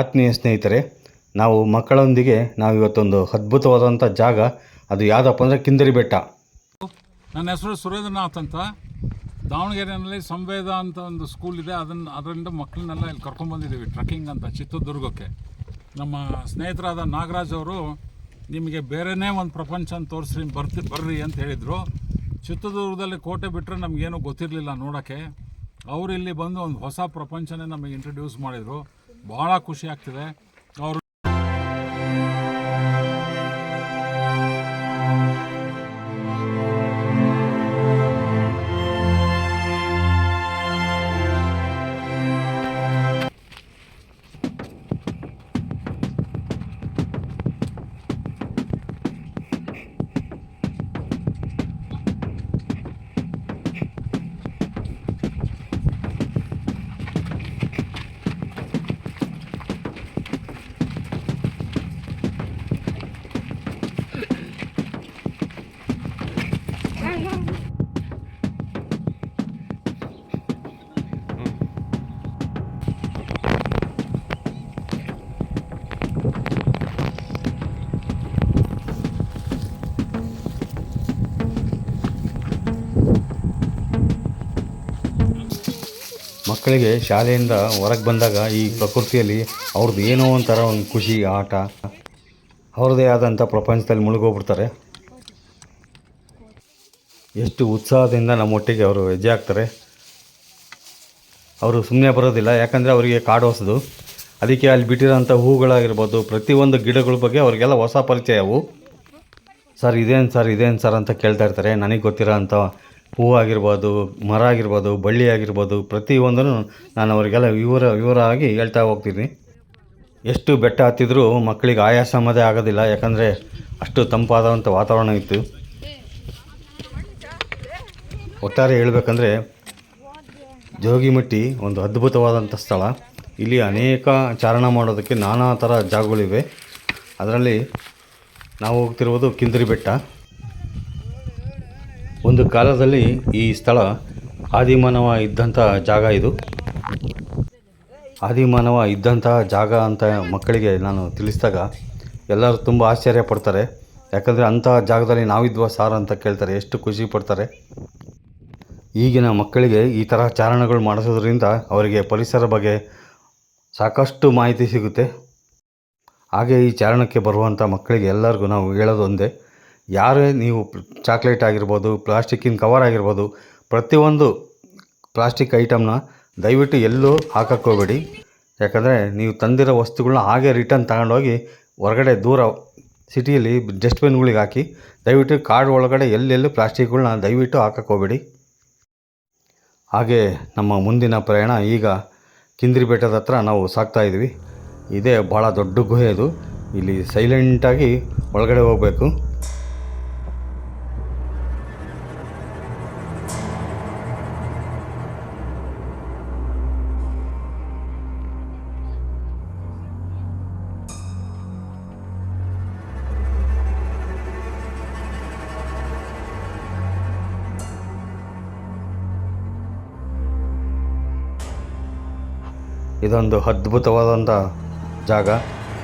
ಆತ್ಮೀಯ ಸ್ನೇಹಿತರೆ, ನಾವು ಮಕ್ಕಳೊಂದಿಗೆ ನಾವು ಇವತ್ತೊಂದು ಅದ್ಭುತವಾದಂಥ ಜಾಗ, ಅದು ಯಾವುದಪ್ಪ ಅಂದರೆ ಕಿಂದರಿ ಬೆಟ್ಟ ನನ್ನ ಹೆಸರು ಸುರೇಂದ್ರನಾಥ್ ಅಂತ. ದಾವಣಗೆರೆಯಲ್ಲಿ ಸಂವೇದ ಅಂತ ಒಂದು ಸ್ಕೂಲ್ ಇದೆ. ಅದನ್ನು ಅದರಿಂದ ಮಕ್ಕಳನ್ನೆಲ್ಲ ಇಲ್ಲಿ ಕರ್ಕೊಂಡ್ಬಂದಿದ್ದೀವಿ ಟ್ರಕ್ಕಿಂಗ್ ಅಂತ, ಚಿತ್ರದುರ್ಗಕ್ಕೆ. ನಮ್ಮ ಸ್ನೇಹಿತರಾದ ನಾಗರಾಜ್ ಅವರು, ನಿಮಗೆ ಬೇರೆನೇ ಒಂದು ಪ್ರಪಂಚ ತೋರಿಸ್ರಿ, ಬರ್ತಿ, ಬರ್ರಿ ಅಂತ ಹೇಳಿದರು. ಚಿತ್ರದುರ್ಗದಲ್ಲಿ ಕೋಟೆ ಬಿಟ್ಟರೆ ನಮಗೇನು ಗೊತ್ತಿರಲಿಲ್ಲ ನೋಡೋಕ್ಕೆ. ಅವರು ಇಲ್ಲಿ ಬಂದು ಒಂದು ಹೊಸ ಪ್ರಪಂಚನೇ ನಮಗೆ ಇಂಟ್ರಡ್ಯೂಸ್ ಮಾಡಿದರು. ಭಾಳ ಖುಷಿ ಆಗ್ತಿದೆ. ಅವರು ಮಕ್ಕಳಿಗೆ ಶಾಲೆಯಿಂದ ಹೊರಗೆ ಬಂದಾಗ ಈ ಪ್ರಕೃತಿಯಲ್ಲಿ ಅವ್ರದ್ದು ಏನೋ ಒಂಥರ ಒಂದು ಖುಷಿ, ಆಟ. ಅವ್ರದ್ದೇ ಆದಂಥ ಪ್ರಪಂಚದಲ್ಲಿ ಮುಳುಗೋಗ್ಬಿಡ್ತಾರೆ. ಎಷ್ಟು ಉತ್ಸಾಹದಿಂದ ನಮ್ಮೊಟ್ಟಿಗೆ ಅವರು ಹೆಜ್ಜೆ ಹಾಕ್ತಾರೆ. ಅವರು ಸುಮ್ಮನೆ ಬರೋದಿಲ್ಲ, ಯಾಕಂದರೆ ಅವರಿಗೆ ಕಾಡು ಹೊಸದು. ಅದಕ್ಕೆ ಅಲ್ಲಿ ಬಿಟ್ಟಿರೋಂಥ ಹೂಗಳಾಗಿರ್ಬೋದು, ಪ್ರತಿಯೊಂದು ಗಿಡಗಳ ಬಗ್ಗೆ ಅವರಿಗೆಲ್ಲ ಹೊಸ ಪರಿಚಯ ಅವು ಸರ್, ಇದೇನು ಸರ್ ಇದೇನು ಸರ್? ಅಂತ ಕೇಳ್ತಾ ಇರ್ತಾರೆ. ನನಗೆ ಗೊತ್ತಿರೋ ಅಂಥ ಹೂವು ಆಗಿರ್ಬೋದು ಮರ ಆಗಿರ್ಬೋದು, ಬಳ್ಳಿ ಆಗಿರ್ಬೋದು ಪ್ರತಿಯೊಂದನ್ನು ನಾನು ಅವರಿಗೆಲ್ಲ ವಿವರ ವಿವರ ಆಗಿ ಹೇಳ್ತಾ ಹೋಗ್ತೀನಿ. ಎಷ್ಟು ಬೆಟ್ಟ ಹತ್ತಿದ್ರೂ ಮಕ್ಕಳಿಗೆ ಆಯಾಸ ಅನ್ನೋದೇ ಆಗೋದಿಲ್ಲ, ಯಾಕಂದರೆ ಅಷ್ಟು ತಂಪಾದಂಥ ವಾತಾವರಣ ಇತ್ತು. ಒಟ್ಟಾರೆ ಹೇಳಬೇಕಂದ್ರೆ ಜೋಗಿಮಟ್ಟಿ ಒಂದು ಅದ್ಭುತವಾದಂಥ ಸ್ಥಳ. ಇಲ್ಲಿ ಅನೇಕ ಚಾರಣ ಮಾಡೋದಕ್ಕೆ ನಾನಾ ಥರ ಜಾಗಗಳಿವೆ. ಅದರಲ್ಲಿ ನಾವು ಹೋಗ್ತಿರುವುದು ಕಿಂದರಿ ಬೆಟ್ಟ. ಒಂದು ಕಾಲದಲ್ಲಿ ಈ ಸ್ಥಳ ಆದಿಮಾನವ ಇದ್ದಂಥ ಜಾಗ ಇದು. ಆದಿಮಾನವ ಇದ್ದಂತಹ ಜಾಗ ಅಂತ ಮಕ್ಕಳಿಗೆ ನಾನು ತಿಳಿಸಿದಾಗ ಎಲ್ಲರೂ ತುಂಬ ಆಶ್ಚರ್ಯ ಪಡ್ತಾರೆ. ಯಾಕಂದರೆ ಅಂಥ ಜಾಗದಲ್ಲಿ ನಾವಿದ್ವಾ ಸಾರ್ ಅಂತ ಕೇಳ್ತಾರೆ, ಎಷ್ಟು ಖುಷಿ ಪಡ್ತಾರೆ. ಈಗಿನ ಮಕ್ಕಳಿಗೆ ಈ ಥರ ಚಾರಣಗಳು ಮಾಡಿಸೋದ್ರಿಂದ ಅವರಿಗೆ ಪರಿಸರ ಬಗ್ಗೆ ಸಾಕಷ್ಟು ಮಾಹಿತಿ ಸಿಗುತ್ತೆ. ಹಾಗೆ ಈ ಚಾರಣಕ್ಕೆ ಬರುವಂಥ ಮಕ್ಕಳಿಗೆ ಎಲ್ಲರಿಗೂ ನಾವು ಹೇಳೋದು ಒಂದೇ ಯಾರೇ ನೀವು ಚಾಕ್ಲೇಟ್ ಆಗಿರ್ಬೋದು, ಪ್ಲಾಸ್ಟಿಕ್ಕಿನ ಕವರ್ ಆಗಿರ್ಬೋದು, ಪ್ರತಿಯೊಂದು ಪ್ಲಾಸ್ಟಿಕ್ ಐಟಮ್ನ ದಯವಿಟ್ಟು ಎಲ್ಲೂ ಹಾಕಕ್ಕೆ ಹೋಗಬೇಡಿ. ಯಾಕಂದರೆ ನೀವು ತಂದಿರೋ ವಸ್ತುಗಳನ್ನ ಹಾಗೆ ರಿಟರ್ನ್ ತಗೊಂಡೋಗಿ ಹೊರಗಡೆ ದೂರ ಸಿಟಿಯಲ್ಲಿ ಡಸ್ಟ್ಬಿನ್ಗಳಿಗೆ ಹಾಕಿ, ದಯವಿಟ್ಟು ಕಾಡು ಒಳಗಡೆ ಎಲ್ಲೆಲ್ಲೂ ಪ್ಲಾಸ್ಟಿಕ್ಗಳನ್ನ ದಯವಿಟ್ಟು ಹಾಕಕ್ಕೆ ಹೋಗಬೇಡಿ. ಹಾಗೆ ನಮ್ಮ ಮುಂದಿನ ಪ್ರಯಾಣ ಈಗ ಕಿಂದ್ರಿ ಬೆಟ್ಟದ ಹತ್ರ ನಾವು ಇದ್ವಿ ಇದೇ ಭಾಳ ದೊಡ್ಡ ಗುಹೆ ಅದು ಇಲ್ಲಿ ಸೈಲೆಂಟಾಗಿ ಒಳಗಡೆ ಹೋಗಬೇಕು. ಇದೊಂದು ಅದ್ಭುತವಾದಂಥ ಜಾಗ.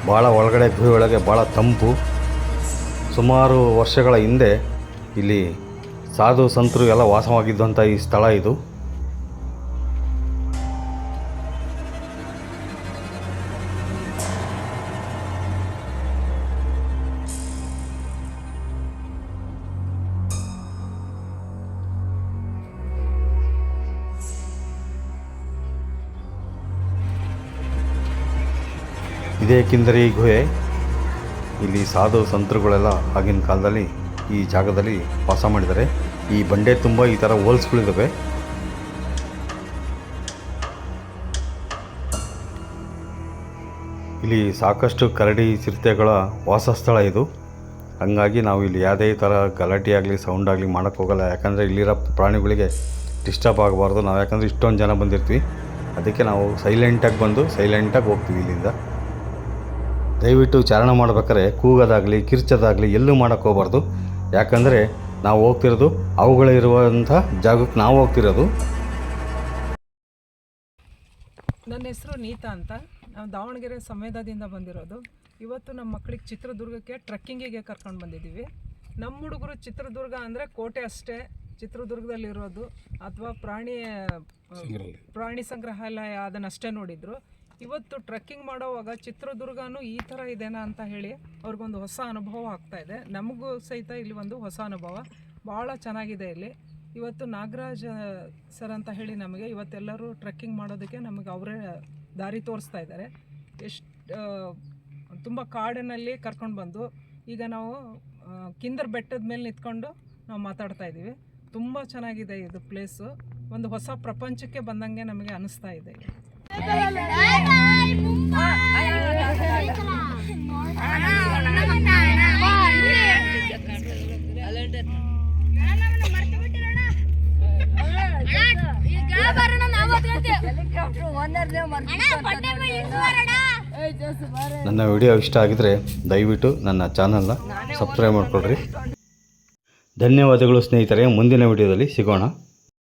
ಭಾಳ ಒಳಗಡೆ ಗುಹೆ ಒಳಗೆ ಭಾಳ ತಂಪು. ಸುಮಾರು ವರ್ಷಗಳ ಹಿಂದೆ ಇಲ್ಲಿ ಸಾಧು ಸಂತರು ಎಲ್ಲ ವಾಸವಾಗಿದ್ದಂಥ ಈ ಸ್ಥಳ ಇದು. ಇದೇ ಈ ಗುಹೆ. ಇಲ್ಲಿ ಸಾಧು ಸಂತರುಗಳೆಲ್ಲ ಆಗಿನ ಕಾಲದಲ್ಲಿ ಈ ಜಾಗದಲ್ಲಿ ವಾಸ ಮಾಡಿದ್ದಾರೆ. ಈ ಬಂಡೆ ತುಂಬ ಈ ಥರ ಹೋಲ್ಸ್ಗಳಿದ್ದಾವೆ. ಇಲ್ಲಿ ಸಾಕಷ್ಟು ಕರಡಿ ಚಿರತೆಗಳ ವಾಸಸ್ಥಳ ಇದು. ಹಂಗಾಗಿ ನಾವು ಇಲ್ಲಿ ಯಾವುದೇ ಥರ ಗಲಾಟೆ ಆಗಲಿ ಸೌಂಡ್ ಆಗಲಿ ಮಾಡೋಕೆ ಹೋಗಲ್ಲ. ಯಾಕಂದರೆ ಇಲ್ಲಿರೋ ಪ್ರಾಣಿಗಳಿಗೆ ಡಿಸ್ಟರ್ಬ್ ಆಗಬಾರ್ದು. ನಾವು ಯಾಕಂದರೆ ಇಷ್ಟೊಂದು ಜನ ಬಂದಿರ್ತೀವಿ. ಅದಕ್ಕೆ ನಾವು ಸೈಲೆಂಟಾಗಿ ಬಂದು ಸೈಲೆಂಟಾಗಿ ಹೋಗ್ತೀವಿ ಇಲ್ಲಿಂದ. ದಯವಿಟ್ಟು ಚಾರಣ ಮಾಡ್ಬೇಕಾದ್ರೆ ಕೂಗೋದಾಗಲಿ ಕಿರ್ಚೋದಾಗಲಿ ಎಲ್ಲೂ ಮಾಡೋಕ್ಕೆ ಹೋಗ್ಬಾರ್ದು. ಯಾಕಂದರೆ ನಾವು ಹೋಗ್ತಿರೋದು ಅವುಗಳಿರುವಂಥ ಜಾಗಕ್ಕೆ ನಾವು ಹೋಗ್ತಿರೋದು. ನನ್ನ ಹೆಸರು ನೀತಾ ಅಂತ. ನಾವು ದಾವಣಗೆರೆ ಸಂವೇದದಿಂದ ಬಂದಿರೋದು. ಇವತ್ತು ನಮ್ಮ ಮಕ್ಕಳಿಗೆ ಚಿತ್ರದುರ್ಗಕ್ಕೆ ಟ್ರೆಕ್ಕಿಂಗಿಗೆ ಕರ್ಕೊಂಡು ಬಂದಿದ್ದೀವಿ. ನಮ್ಮ ಹುಡುಗರು ಚಿತ್ರದುರ್ಗ ಅಂದರೆ ಕೋಟೆ ಅಷ್ಟೇ. ಚಿತ್ರದುರ್ಗದಲ್ಲಿರೋದು ಅಥವಾ ಪ್ರಾಣಿ ಪ್ರಾಣಿ ಸಂಗ್ರಹಾಲಯ ಅದನ್ನಷ್ಟೇ ನೋಡಿದ್ರು. ಇವತ್ತು ಟ್ರೆಕ್ಕಿಂಗ್ ಮಾಡೋವಾಗ ಚಿತ್ರದುರ್ಗನೂ ಈ ಥರ ಇದೆನಾ ಅಂತ ಹೇಳಿ ಅವ್ರಿಗೊಂದು ಹೊಸ ಅನುಭವ ಆಗ್ತಾ ಇದೆ. ನಮಗೂ ಸಹಿತ ಇಲ್ಲಿ ಒಂದು ಹೊಸ ಅನುಭವ. ಭಾಳ ಚೆನ್ನಾಗಿದೆ ಇಲ್ಲಿ. ಇವತ್ತು ನಾಗರಾಜ್ ಸರ್ ಅಂತ ಹೇಳಿ ನಮಗೆ ಇವತ್ತೆಲ್ಲರೂ ಟ್ರೆಕ್ಕಿಂಗ್ ಮಾಡೋದಕ್ಕೆ ನಮಗೆ ಅವರೇ ದಾರಿ ತೋರಿಸ್ತಾ ಇದ್ದಾರೆ. ಎಷ್ಟು ತುಂಬ ಕಾಡಿನಲ್ಲಿ ಕರ್ಕೊಂಡು ಬಂದು ಈಗ ನಾವು ಕಿಂದರ್ ಬೆಟ್ಟದ ಮೇಲೆ ನಿಂತ್ಕೊಂಡು ನಾವು ಮಾತಾಡ್ತಾ ಇದ್ದೀವಿ. ತುಂಬ ಚೆನ್ನಾಗಿದೆ ಇದು ಪ್ಲೇಸು ಒಂದು ಹೊಸ ಪ್ರಪಂಚಕ್ಕೆ ಬಂದಂಗೆ ನಮಗೆ ಅನಿಸ್ತಾ ಇದೆ. ನನ್ನ ವಿಡಿಯೋ ಇಷ್ಟ ಆಗಿದ್ರೆ ದಯವಿಟ್ಟು ನನ್ನ ಚಾನಲ್ನ ಸಬ್ಸ್ಕ್ರೈಬ್ ಮಾಡಿಕೊಡ್ರಿ ಧನ್ಯವಾದಗಳು ಸ್ನೇಹಿತರೆ ಮುಂದಿನ ವಿಡಿಯೋದಲ್ಲಿ ಸಿಗೋಣ.